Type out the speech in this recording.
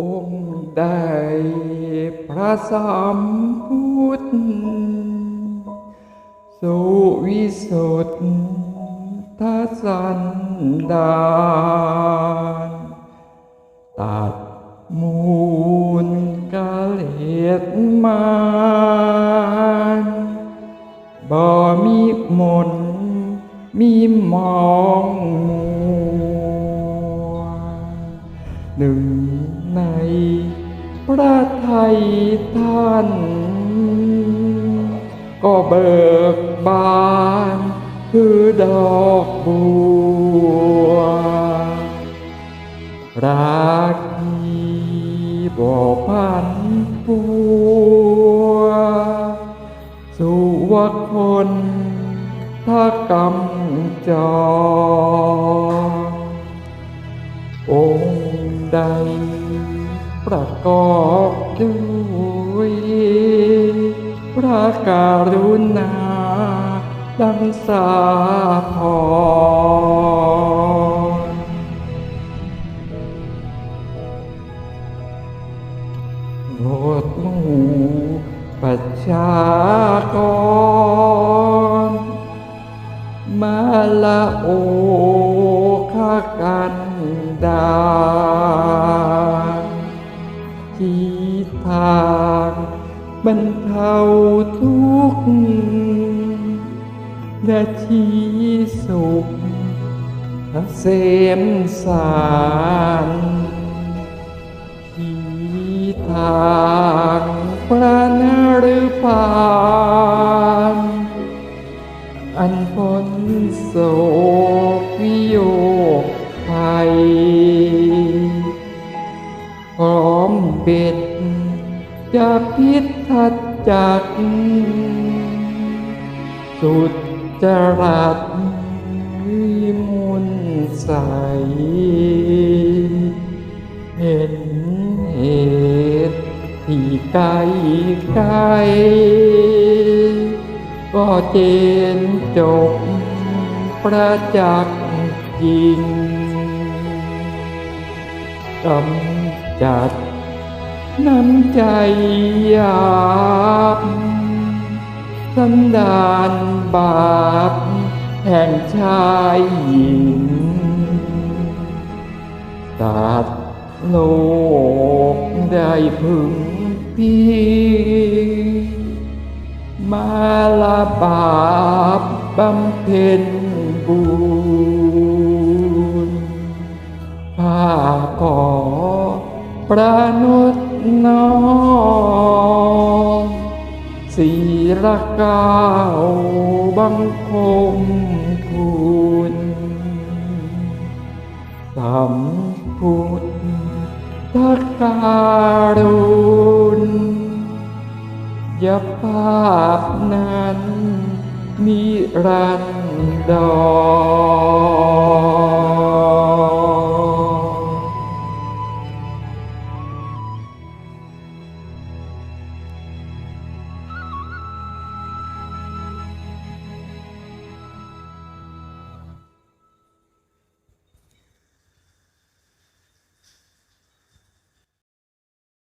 องค์ได้พระสัมพุทธสุวิสุทธสันดานตัดมูลกาเลดมานบ่มีมนมีมองมั หนึ่งในพระไทยท่าน ก็เบิกบานคือดอกบัวรักที่บอกพันปัวสู่ว่าคนถ้ากำจรองค์ ใด ประกอบด้วยพระการุณาดังสาพรโปรดหมู่ประชากรมาละโอ กันดานที่ทางบรรเทาทุกข์และที่สุขเกษมสารที่ทางพระนฤพา อันพ้นโศกวิโยคภัย พร้อมเบ็ด จะพิษทัดจัก สุดจรัสวิมุนใส เห็นเหตุที่ไกลไกล ก็เจนจบประจักษ์จริงกำจัดน้ำใจหยาบสันดานบาป แห่งชายหญิงตัดโลกได้พึงพี่ มาละบาปบำเพ็ญบุญข้าขอประนุษน้อมศีรกาวบังคมทูลสัมพุทธกา ยภาพนั้นนิรันดร